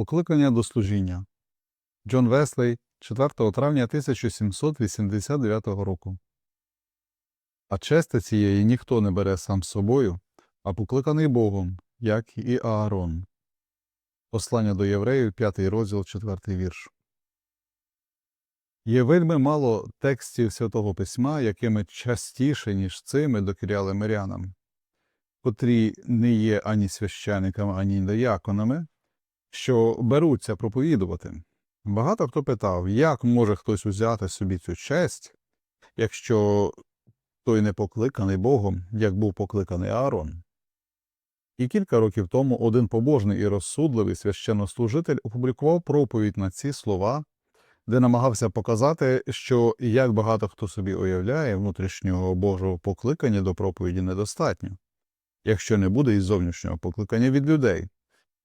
Покликання до служіння. Джон Веслей, 4 травня 1789 року. А чести цієї ніхто не бере сам собою, а покликаний Богом, як і Аарон. Послання до євреїв, 5 розділ, 4 вірш. Є вельми мало текстів Святого Письма, якими частіше, ніж цими докіряли мирянам, котрі не є ані священиками, ані дияконами, що беруться проповідувати. Багато хто питав, як може хтось узяти собі цю честь, якщо той не покликаний Богом, як був покликаний Аарон. І кілька років тому один побожний і розсудливий священнослужитель опублікував проповідь на ці слова, де намагався показати, що як багато хто собі уявляє, внутрішнього Божого покликання до проповіді недостатньо, якщо не буде і зовнішнього покликання від людей,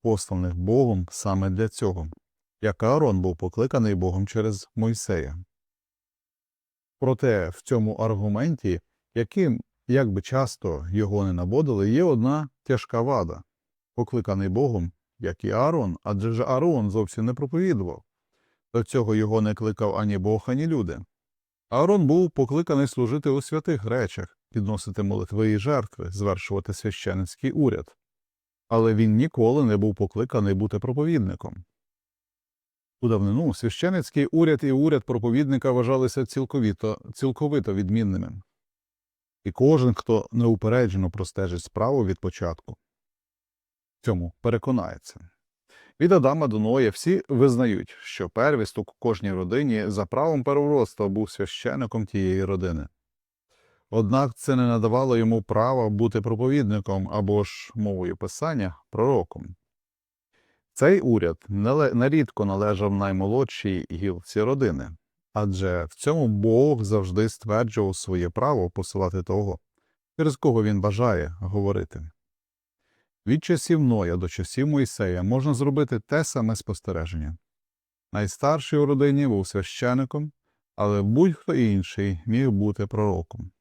посланих Богом саме для цього, як Аарон був покликаний Богом через Мойсея. Проте в цьому аргументі, яким як би часто його не наводили, є одна тяжка вада покликаний Богом, як і Аарон, адже ж Аарон зовсім не проповідував. До цього його не кликав ані Бог, ані люди. Аарон був покликаний служити у святих речах, підносити молитви і жертви, звершувати священницький уряд. Але він ніколи не був покликаний бути проповідником. У давнину священницький уряд і уряд проповідника вважалися цілковито, цілковито відмінними. І кожен, хто неупереджено простежить справу від початку, цьому переконається. Від Адама до Ноя всі визнають, що первісток у кожній родині за правом первородства був священником тієї родини. Однак це не надавало йому права бути проповідником або ж мовою писання пророком. Цей уряд нерідко належав наймолодшій гілці родини, адже в цьому Бог завжди стверджував своє право посилати того, через кого він бажає говорити. Від часів Ноя до часів Мойсея можна зробити те саме спостереження. Найстарший у родині був священиком, але будь-хто інший міг бути пророком.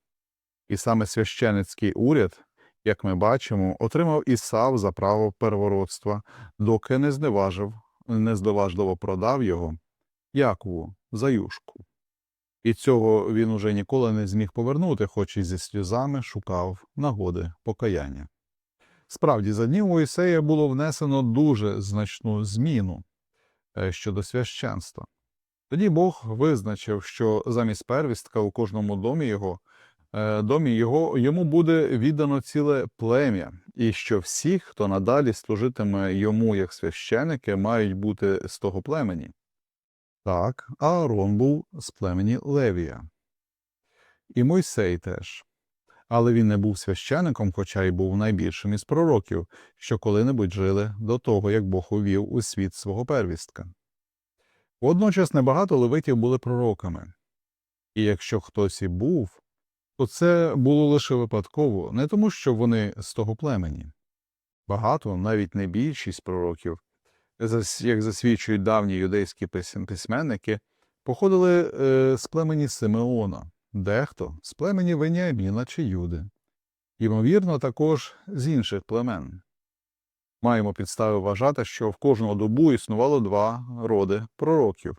І саме священицький уряд, як ми бачимо, отримав Ісав за право первородства, доки не зневажив, не здоважливо продав його Якову за юшку. І цього він уже ніколи не зміг повернути, хоч і зі сльозами шукав нагоди покаяння. Справді, за днів Моїсея було внесено дуже значну зміну е, щодо священства. Тоді Бог визначив, що замість первістка у кожному домі його, домі його йому буде віддано ціле плем'я, і що всі, хто надалі служитиме йому як священики, мають бути з того племені. Так, Аарон був з племені Левія. І Мойсей теж. Але він не був священиком, хоча й був найбільшим із пророків, що коли-небудь жили до того, як Бог увів у світ свого первістка. Водночас небагато левитів були пророками. І якщо хтось і був, то це було лише випадково, не тому, що вони з того племені. Багато, навіть не більшість пророків, як засвідчують давні юдейські письменники, походили е, з племені Симеона, дехто з племені Веніаміна чи Юди, ймовірно, також з інших племен. Маємо підстави вважати, що в кожного добу існувало два роди пророків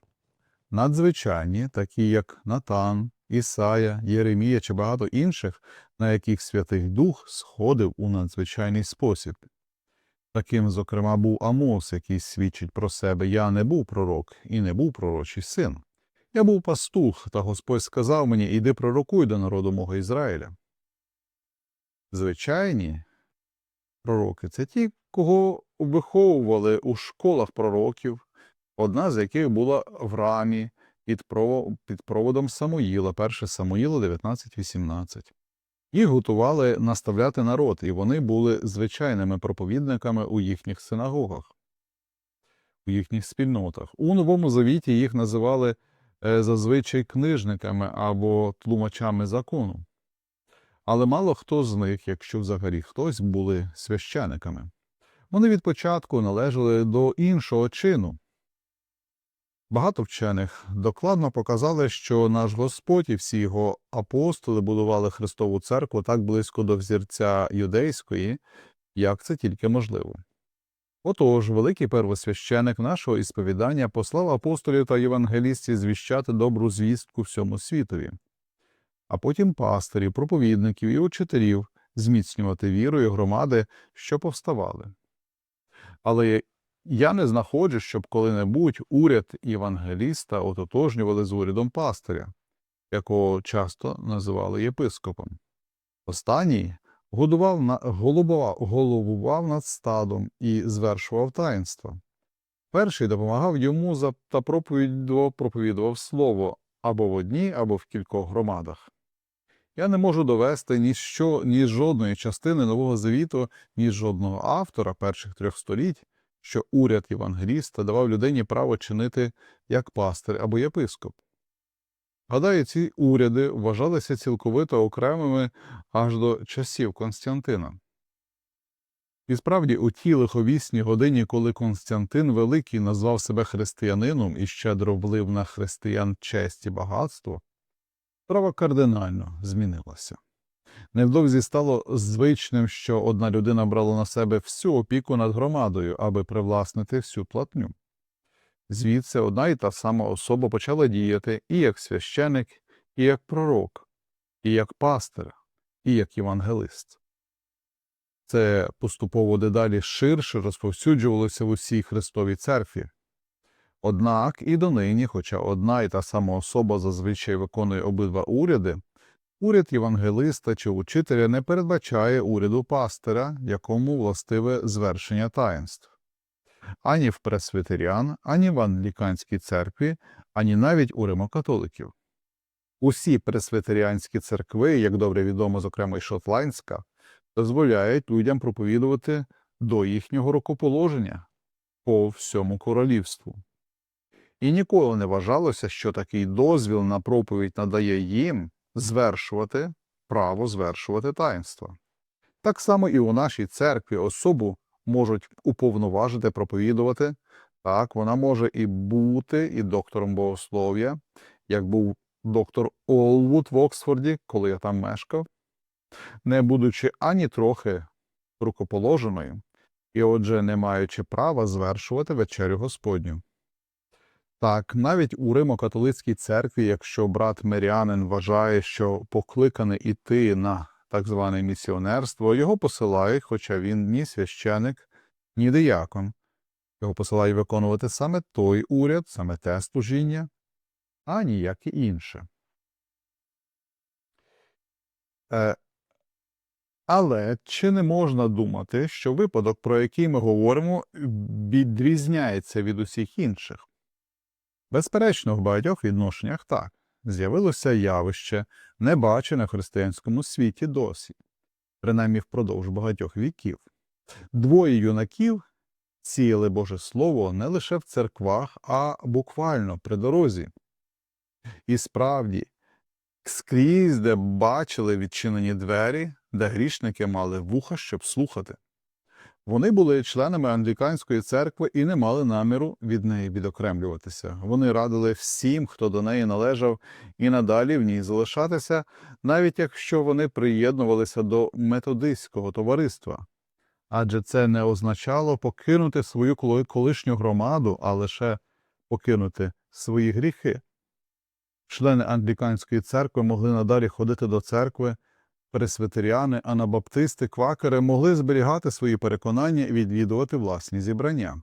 надзвичайні, такі як Натан, Ісая, Єремія чи багато інших, на яких Святий Дух сходив у надзвичайний спосіб. Таким, зокрема, був Амос, який свідчить про себе Я не був пророк і не був пророчий син. Я був пастух, та Господь сказав мені Іди пророкуй до народу мого Ізраїля. Звичайні пророки це ті, кого виховували у школах пророків, одна з яких була в рамі під, прово- під проводом Самуїла, 1 Самуїла 19.18. Їх готували наставляти народ, і вони були звичайними проповідниками у їхніх синагогах, у їхніх спільнотах. У Новому Завіті їх називали е, зазвичай книжниками або тлумачами закону. Але мало хто з них, якщо взагалі хтось, були священиками. Вони від початку належали до іншого чину. Багато вчених докладно показали, що наш Господь і всі його апостоли будували Христову церкву так близько до взірця юдейської, як це тільки можливо. Отож, великий первосвященик нашого ісповідання послав апостолів та євангелістів звіщати добру звістку всьому світові, а потім пастирів, проповідників і учителів зміцнювати вірою громади, що повставали. Але я не знаходжу, щоб коли-небудь уряд євангеліста ототожнювали з урядом пастиря, якого часто називали єпископом. Останній годував на, голубував, головував над стадом і звершував таїнства. Перший допомагав йому за, та проповідував, проповідував слово або в одній, або в кількох громадах. Я не можу довести ні, що, ні жодної частини Нового Завіту, ні жодного автора перших трьох століть, що уряд євангеліста давав людині право чинити як пастир або єпископ. Гадаю, ці уряди вважалися цілковито окремими аж до часів Константина. І справді, у тій лиховісній годині, коли Константин Великий назвав себе християнином і щедро влив на християн честь і багатство, справа кардинально змінилася. Невдовзі стало звичним, що одна людина брала на себе всю опіку над громадою, аби привласнити всю платню. Звідси одна і та сама особа почала діяти і як священик, і як пророк, і як пастир, і як євангелист. Це поступово дедалі ширше розповсюджувалося в усій Христовій церкві. Однак і донині, хоча одна і та сама особа зазвичай виконує обидва уряди, уряд євангелиста чи учителя не передбачає уряду пастира, якому властиве звершення таїнств ані в пресвітеріан, ані в англіканській церкві, ані навіть у римокатоликів. Усі пресвітеріанські церкви, як добре відомо, зокрема й шотландська, дозволяють людям проповідувати до їхнього рукоположення по всьому королівству. І ніколи не вважалося, що такий дозвіл на проповідь надає їм звершувати право звершувати таїнства. Так само і у нашій церкві особу можуть уповноважити проповідувати. Так, вона може і бути і доктором богослов'я, як був доктор Олвуд в Оксфорді, коли я там мешкав, не будучи ані трохи рукоположеною, і отже, не маючи права звершувати вечерю Господню. Так, навіть у Римо-католицькій церкві, якщо брат Мирянин вважає, що покликаний іти на так зване місіонерство, його посилають, хоча він ні священик, ні диякон. Його посилають виконувати саме той уряд, саме те служіння, а ніяке інше. Е, але чи не можна думати, що випадок, про який ми говоримо, відрізняється від усіх інших? Безперечно, в багатьох відношеннях так з'явилося явище, не бачене в християнському світі досі, принаймні впродовж багатьох віків. Двоє юнаків сіяли Боже Слово не лише в церквах, а буквально при дорозі. І справді, скрізь, де бачили відчинені двері, де грішники мали вуха, щоб слухати. Вони були членами англіканської церкви і не мали наміру від неї відокремлюватися. Вони радили всім, хто до неї належав, і надалі в ній залишатися, навіть якщо вони приєднувалися до методистського товариства. Адже це не означало покинути свою колишню громаду, а лише покинути свої гріхи. Члени англіканської церкви могли надалі ходити до церкви пресвитеріани, анабаптисти, квакери могли зберігати свої переконання і відвідувати власні зібрання.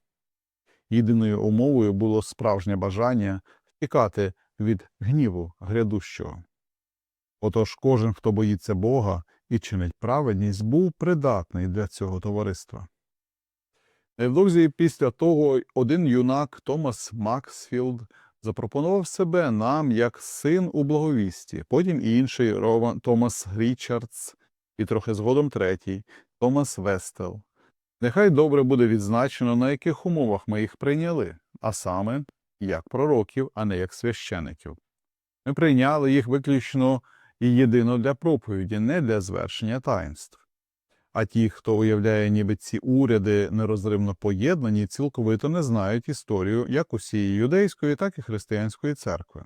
Єдиною умовою було справжнє бажання втікати від гніву грядущого. Отож кожен, хто боїться Бога і чинить праведність, був придатний для цього товариства. Невдовзі після того один юнак Томас Максфілд запропонував себе нам як син у благовісті, потім інший Рован Томас Річардс, і трохи згодом третій Томас Вестел. Нехай добре буде відзначено, на яких умовах ми їх прийняли, а саме як пророків, а не як священиків. Ми прийняли їх виключно і єдино для проповіді, не для звершення таїнств. А ті, хто уявляє, ніби ці уряди нерозривно поєднані, цілковито не знають історію як усієї юдейської, так і християнської церкви.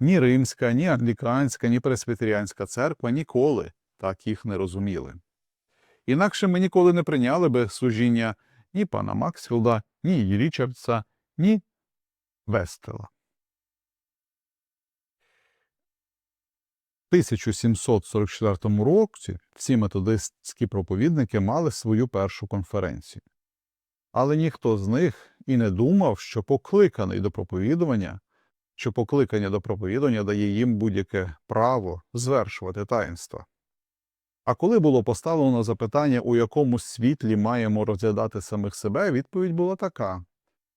Ні римська, ні англіканська, ні пресвітеріанська церква ніколи так їх не розуміли. Інакше ми ніколи не прийняли би служіння ні пана Максфілда, ні Річардса, ні Вестела. 1744 році всі методистські проповідники мали свою першу конференцію. Але ніхто з них і не думав, що покликаний до проповідування, що покликання до проповідування дає їм будь-яке право звершувати таїнства. А коли було поставлено запитання, у якому світлі маємо розглядати самих себе, відповідь була така: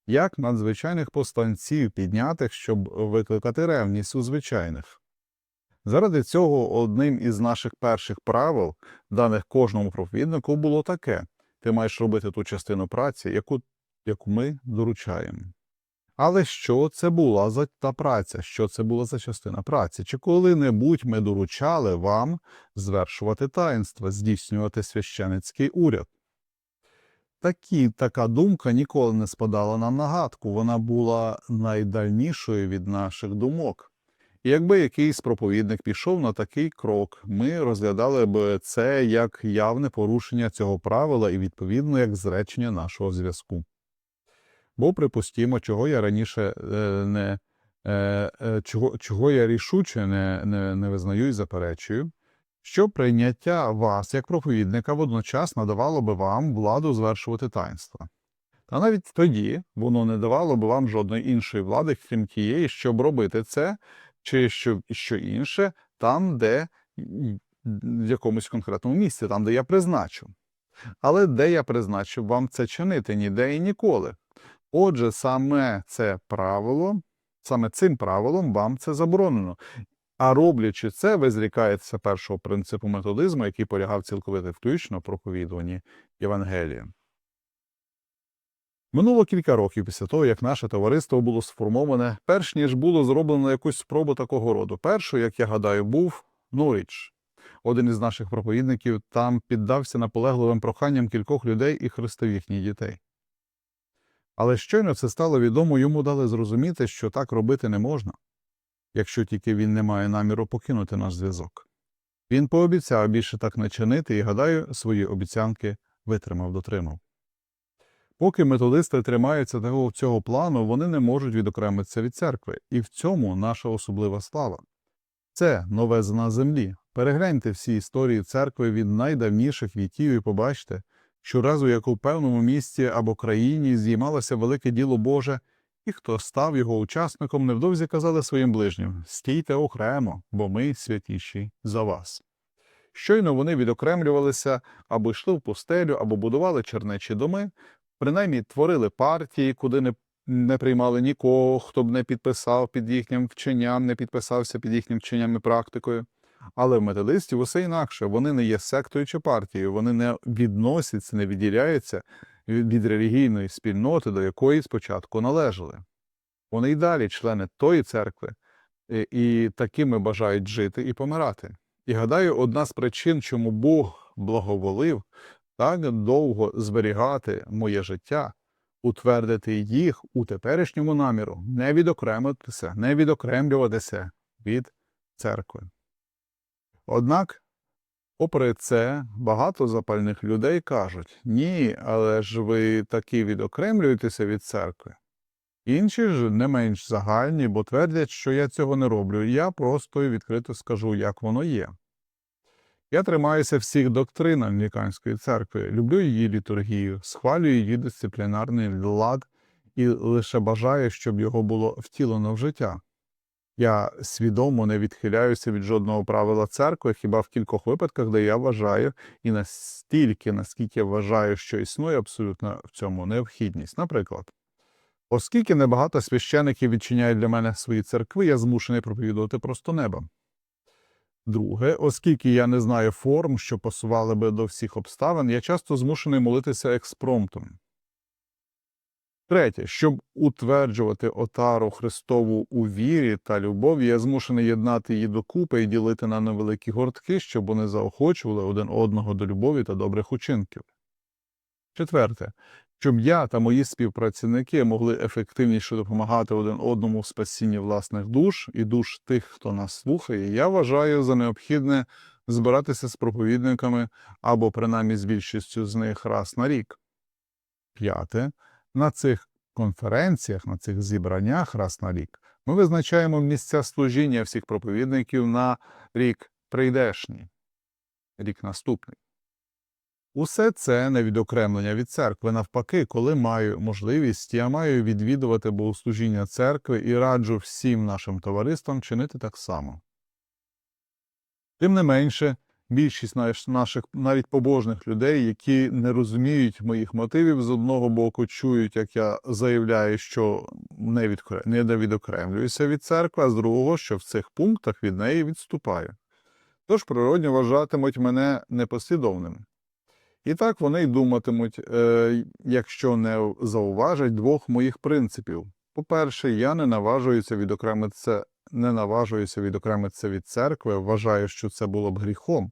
як надзвичайних повстанців піднятих, щоб викликати ревність у звичайних. Заради цього одним із наших перших правил, даних кожному проповіднику, було таке: ти маєш робити ту частину праці, яку, яку ми доручаємо. Але що це була за та праця? Що це була за частина праці? Чи коли-небудь ми доручали вам звершувати таїнства, здійснювати священицький уряд? Такі, така думка ніколи не спадала нам на гадку, вона була найдальнішою від наших думок. І якби якийсь проповідник пішов на такий крок, ми розглядали б це як явне порушення цього правила і відповідно як зречення нашого зв'язку. Бо припустімо, чого я раніше е, не е, е, чого, чого я рішуче не, не, не визнаю і заперечую, що прийняття вас як проповідника водночас надавало би вам владу звершувати таїнства. Та навіть тоді воно не давало би вам жодної іншої влади, крім тієї, щоб робити це, чи що, що інше, там, де в якомусь конкретному місці, там, де я призначу. Але де я призначив вам це чинити ніде і ніколи. Отже, саме це правило, саме цим правилом вам це заборонено. А роблячи це, ви зрікаєтеся першого принципу методизму, який полягав цілковито включно в проповідуванні Євангелія. Минуло кілька років після того, як наше товариство було сформоване, перш ніж було зроблено якусь спробу такого роду. Першою, як я гадаю, був Норіч. Один із наших проповідників там піддався наполегливим проханням кількох людей і хрестив їхніх дітей. Але щойно це стало відомо, йому дали зрозуміти, що так робити не можна, якщо тільки він не має наміру покинути наш зв'язок. Він пообіцяв більше так не чинити і, гадаю, свої обіцянки витримав дотримав. Поки методисти тримаються того цього плану, вони не можуть відокремитися від церкви, і в цьому наша особлива слава. Це новезна землі. Перегляньте всі історії церкви від найдавніших віків і побачте, щоразу, як у певному місті або країні здіймалося велике діло Боже, і хто став його учасником, невдовзі казали своїм ближнім стійте окремо, бо ми святіші за вас. Щойно вони відокремлювалися або йшли в пустелю, або будували чернечі доми, принаймні творили партії, куди не, не приймали нікого, хто б не підписав під їхнім вченням, не підписався під їхнім вченням і практикою. Але в методистів усе інакше. Вони не є сектою чи партією, вони не відносяться, не відділяються від релігійної спільноти, до якої спочатку належали. Вони й далі члени тої церкви, і, такими бажають жити і помирати. І гадаю, одна з причин, чому Бог благоволив так довго зберігати моє життя, утвердити їх у теперішньому наміру, не відокремитися, не відокремлюватися від церкви. Однак, попри це, багато запальних людей кажуть ні, але ж ви таки відокремлюєтеся від церкви. Інші ж не менш загальні, бо твердять, що я цього не роблю, я просто і відкрито скажу, як воно є. Я тримаюся всіх доктрин Англіканської церкви, люблю її літургію, схвалюю її дисциплінарний лад і лише бажаю, щоб його було втілено в життя. Я свідомо не відхиляюся від жодного правила церкви, хіба в кількох випадках, де я вважаю, і настільки, наскільки я вважаю, що існує абсолютно в цьому необхідність. Наприклад, оскільки небагато священиків відчиняють для мене свої церкви, я змушений проповідувати просто неба. Друге, оскільки я не знаю форм, що пасували би до всіх обставин, я часто змушений молитися експромтом. Третє, щоб утверджувати отару Христову у вірі та любові, я змушений єднати її докупи і ділити на невеликі гортки, щоб вони заохочували один одного до любові та добрих учинків. Четверте, щоб я та мої співпрацівники могли ефективніше допомагати один одному в спасінні власних душ і душ тих, хто нас слухає, я вважаю за необхідне збиратися з проповідниками або принаймні з більшістю з них раз на рік. п'яте, на цих конференціях, на цих зібраннях раз на рік ми визначаємо місця служіння всіх проповідників на рік прийдешній, рік наступний. Усе це не відокремлення від церкви. Навпаки, коли маю можливість, я маю відвідувати богослужіння церкви і раджу всім нашим товариствам чинити так само. Тим не менше, більшість наших навіть побожних людей, які не розуміють моїх мотивів, з одного боку чують, як я заявляю, що не, відкре- не відокремлююся від церкви, а з другого, що в цих пунктах від неї відступаю. Тож природньо вважатимуть мене непослідовним. І так вони й думатимуть, е, якщо не зауважать двох моїх принципів. По-перше, я не наважуюся відокремитися, не наважуюся відокремитися від церкви, вважаю, що це було б гріхом.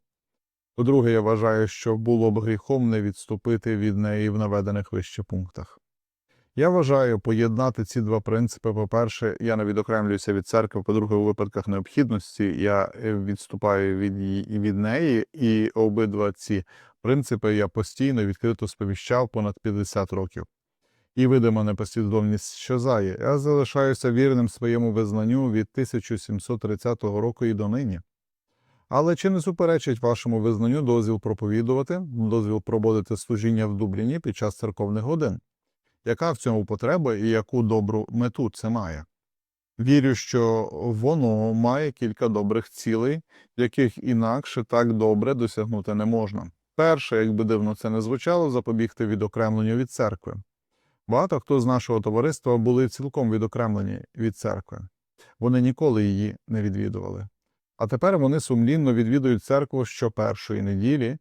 По-друге, я вважаю, що було б гріхом не відступити від неї в наведених вище пунктах. Я вважаю поєднати ці два принципи. По-перше, я не відокремлююся від церкви, по-друге, у випадках необхідності я е, відступаю від, від неї, і обидва ці принципи я постійно відкрито сповіщав понад 50 років. І видима непослідовність щезає. Я залишаюся вірним своєму визнанню від 1730 року і донині. Але чи не суперечить вашому визнанню дозвіл проповідувати, дозвіл проводити служіння в Дубліні під час церковних годин? Яка в цьому потреба і яку добру мету це має? Вірю, що воно має кілька добрих цілей, яких інакше так добре досягнути не можна. Перше, як би дивно це не звучало, запобігти відокремленню від церкви. Багато хто з нашого товариства були цілком відокремлені від церкви. Вони ніколи її не відвідували. А тепер вони сумлінно відвідують церкву щопершої неділі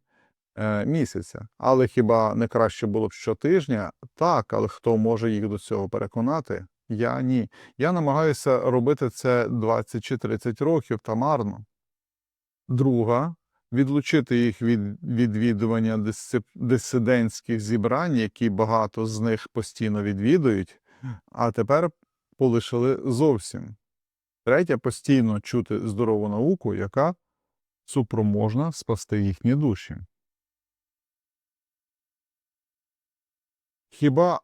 е, місяця. Але хіба не краще було б щотижня? Так, але хто може їх до цього переконати? Я ні. Я намагаюся робити це 20 чи 30 років та марно. Друга відлучити їх від відвідування дисидентських зібрань, які багато з них постійно відвідують, а тепер полишили зовсім. Третє постійно чути здорову науку, яка супроможна спасти їхні душі. Хіба,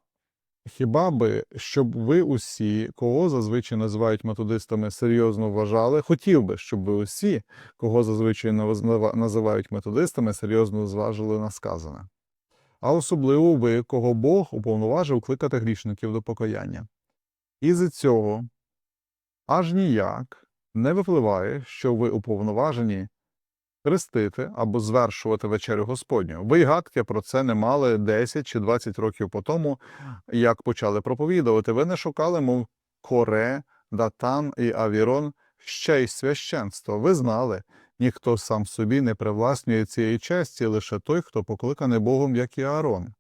хіба би, щоб ви усі, кого зазвичай називають методистами, серйозно вважали, хотів би, щоб ви усі, кого зазвичай називають методистами, серйозно зважили на сказане. А особливо ви, кого Бог уповноважив кликати грішників до покаяння. І з цього аж ніяк не випливає, що ви уповноважені хрестити або звершувати вечерю Господню. Ви гадки про це не мали 10 чи 20 років по тому, як почали проповідувати. Ви не шукали, мов Коре, Датан і Авірон, ще й священство. Ви знали, ніхто сам собі не привласнює цієї честі, лише той, хто покликаний Богом, як і Аарон.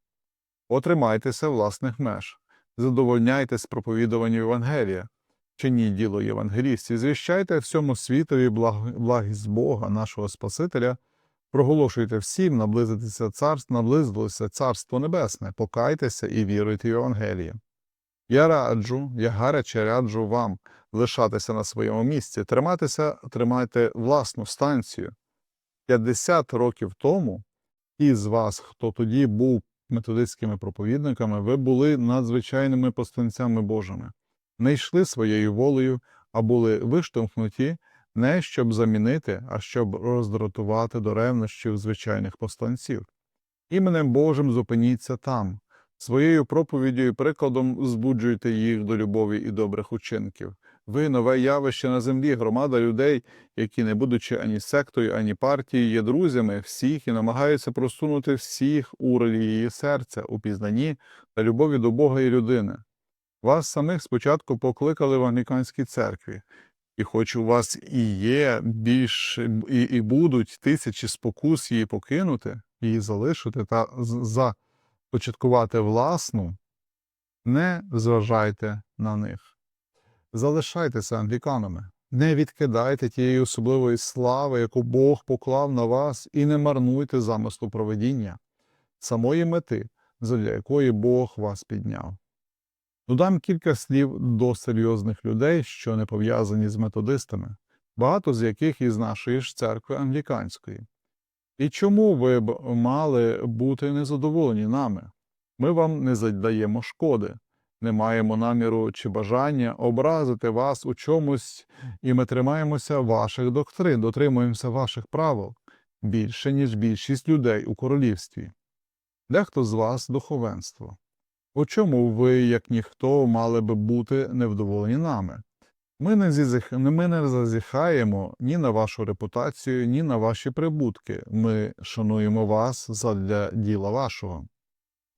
Отримайтеся власних меж, задовольняйтесь проповідуванню Євангелія. Чиніть діло євангелістів, звіщайте всьому світові благ... благість Бога, нашого Спасителя, проголошуйте всім, наблизитися царство, наблизилося Царство Небесне, покайтеся і віруйте в Євангеліє. Я раджу, я гаряче раджу вам лишатися на своєму місці, триматися, тримайте власну станцію. 50 років тому ті з вас, хто тоді був методистськими проповідниками, ви були надзвичайними посланцями Божими не йшли своєю волею, а були виштовхнуті не щоб замінити, а щоб роздратувати до ревнощів звичайних посланців. Іменем Божим зупиніться там, своєю проповіддю і прикладом збуджуйте їх до любові і добрих учинків. Ви нове явище на землі, громада людей, які, не будучи ані сектою, ані партією, є друзями всіх і намагаються просунути всіх у релігії серця, у пізнанні та любові до Бога і людини. Вас самих спочатку покликали в англіканській церкві, і хоч у вас і є більш і, і будуть тисячі спокус її покинути, її залишити та започаткувати власну, не зважайте на них. Залишайтеся англіканами, не відкидайте тієї особливої слави, яку Бог поклав на вас, і не марнуйте замислу проведіння, самої мети, задля якої Бог вас підняв. Додам кілька слів до серйозних людей, що не пов'язані з методистами, багато з яких із нашої ж церкви англіканської. І чому ви б мали бути незадоволені нами? Ми вам не задаємо шкоди, не маємо наміру чи бажання образити вас у чомусь, і ми тримаємося ваших доктрин, дотримуємося ваших правил більше, ніж більшість людей у королівстві. Дехто з вас духовенство. У чому ви, як ніхто, мали би бути невдоволені нами? Ми не, зізих... ми не зазіхаємо ні на вашу репутацію, ні на ваші прибутки. Ми шануємо вас задля діла вашого.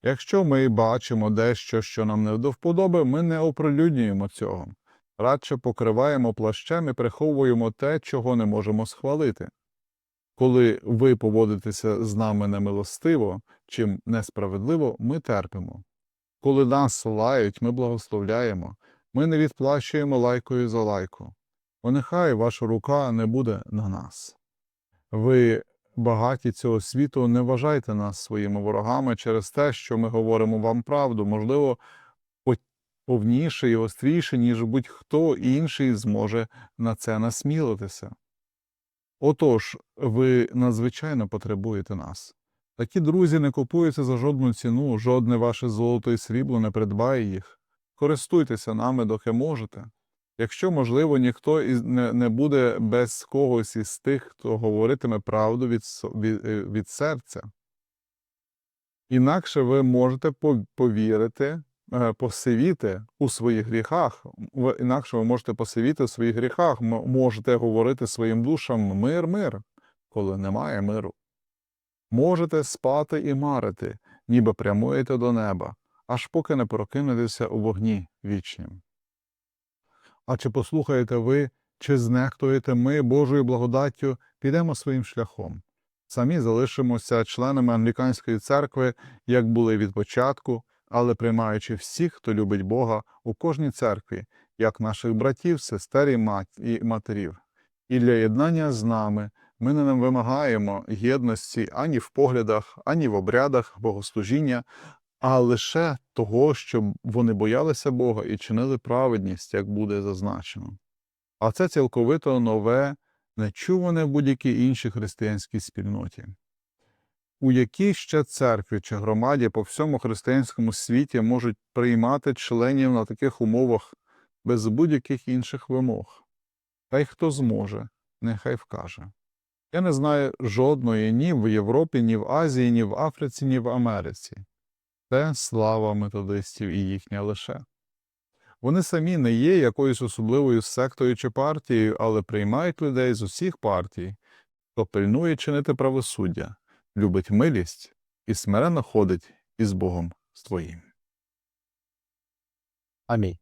Якщо ми бачимо дещо, що нам не до вподоби, ми не оприлюднюємо цього. Радше покриваємо плащем і приховуємо те, чого не можемо схвалити. Коли ви поводитеся з нами немилостиво, чим несправедливо, ми терпимо. Коли нас лають, ми благословляємо, ми не відплачуємо лайкою за лайку. О, нехай ваша рука не буде на нас. Ви, багаті цього світу, не вважайте нас своїми ворогами через те, що ми говоримо вам правду, можливо, повніше і остріше, ніж будь-хто інший зможе на це насмілитися. Отож, ви надзвичайно потребуєте нас. Такі друзі не купуються за жодну ціну, жодне ваше золото і срібло не придбає їх. Користуйтеся нами, доки можете. Якщо, можливо, ніхто не, буде без когось із тих, хто говоритиме правду від, від, е, від серця. Інакше ви можете повірити, е, посивіти у своїх гріхах. Інакше ви можете посивіти у своїх гріхах, можете говорити своїм душам мир, мир, коли немає миру. Можете спати і марити, ніби прямуєте до неба, аж поки не прокинетеся у вогні вічнім. А чи послухаєте ви, чи знехтуєте ми Божою благодаттю, підемо своїм шляхом. Самі залишимося членами англіканської церкви, як були від початку, але приймаючи всіх, хто любить Бога у кожній церкві, як наших братів, сестер і матерів. І для єднання з нами ми не вимагаємо єдності ані в поглядах, ані в обрядах богослужіння, а лише того, щоб вони боялися Бога і чинили праведність, як буде зазначено. А це цілковито нове, нечуване в будь-якій іншій християнській спільноті. У якій ще церкві чи громаді по всьому християнському світі можуть приймати членів на таких умовах без будь-яких інших вимог? Та й хто зможе, нехай вкаже. Я не знаю жодної ні в Європі, ні в Азії, ні в Африці, ні в Америці. Це слава методистів і їхня лише. Вони самі не є якоюсь особливою сектою чи партією, але приймають людей з усіх партій, хто пильнує чинити правосуддя, любить милість і смиренно ходить із Богом своїм. Амінь.